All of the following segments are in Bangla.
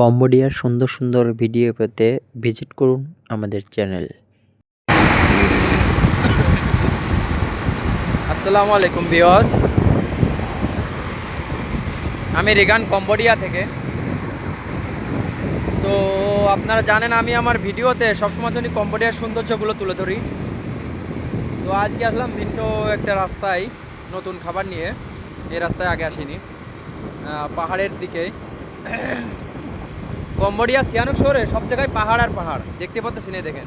কম্বোডিয়ার সুন্দর সুন্দর ভিডিও পেতে ভিজিট করুন আমাদের চ্যানেল। আসসালামু আলাইকুম বিয়স আমি রিগান কম্বোডিয়া থেকে। তো আপনারা জানেন আমি আমার ভিডিওতে সবসময় জন্য কম্বোডিয়ার সৌন্দর্যগুলো তুলে ধরি, তো আজকে আসলাম ভিন্ন একটা রাস্তায় নতুন খাবার নিয়ে। এই রাস্তায় আগে আসিনি। পাহাড়ের দিকে। কম্বোডিয়া সিয়ানুক শহরে সব জায়গায় পাহাড় আর পাহাড়। দেখতে পাচ্ছেন এই দেখেন।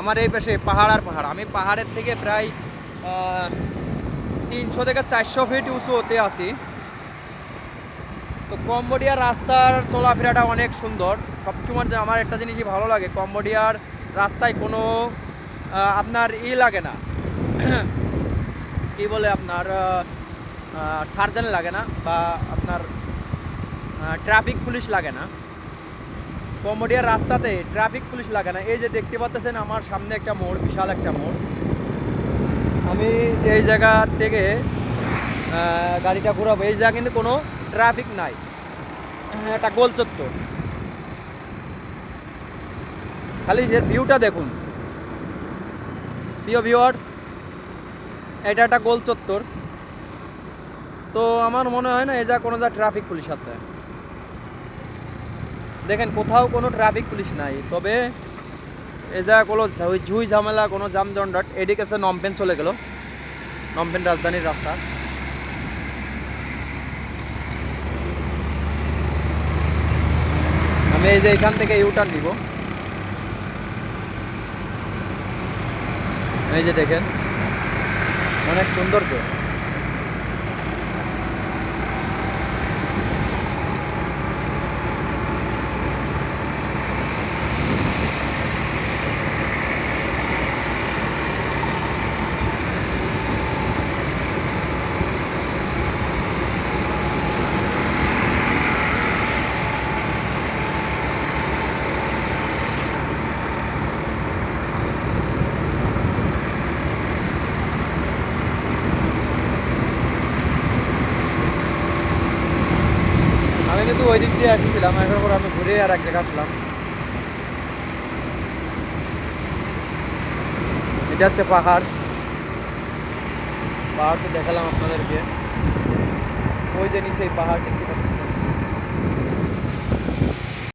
আমার এই পাশে পাহাড় আর পাহাড়। আমি পাহাড়ের থেকে প্রায় তিনশো থেকে চারশো ফিট উঁচু হতে আছি। তো কম্বোডিয়ার রাস্তার চলাফেরাটা অনেক সুন্দর। সবসময় আমার একটা জিনিসই ভালো লাগে, কম্বোডিয়ার রাস্তায় কোনো আপনার ই লাগে না। কি বলে আপনার সার্জন লাগে না বা আপনার ট্রাফিক পুলিশ লাগে না। কম্বোডিয়ার রাস্তাতে ট্রাফিক পুলিশ লাগে না। এই যে দেখতে পাচ্ছেন আমার সামনে একটা মোড় বিশাল একটা মোড়। আমি এই জায়গা থেকে গাড়িটা ঘুরাবো। এই জায়গা কিন্তু কোনো ট্রাফিক নাই। হ্যাঁ, একটা গোল চত্বর। খালি এর ভিউটা দেখুন। প্রিয় ভিউয়ার্স এটা একটা গোল চত্বর। তো আমার মনে হয় না এই যা কোনো যা ট্রাফিক পুলিশ আছে। দেখেন, কোথাও কোনো ট্রাফিক পুলিশ নাই। তবে এ যা কোনো ঝুই- ঝামেলা, কোনো জামজন্ডাট এদিকে নমপেন চলে গেল। নমপেন রাজধানীর রাস্তা। আমি এই যে এখান থেকে ইউটার্ন নিব। এই যে দেখেন, অনেক সুন্দর তো কিন্তু ওই দিক দিয়ে আসছিলাম, এখন পর আমি ঘুরে আর এক জায়গায় আসলাম। এটা হচ্ছে পাহাড়। পাহাড় তো দেখালাম আপনাদেরকে। ওই যে নিচে পাহাড় দেখতে পাচ্ছেন?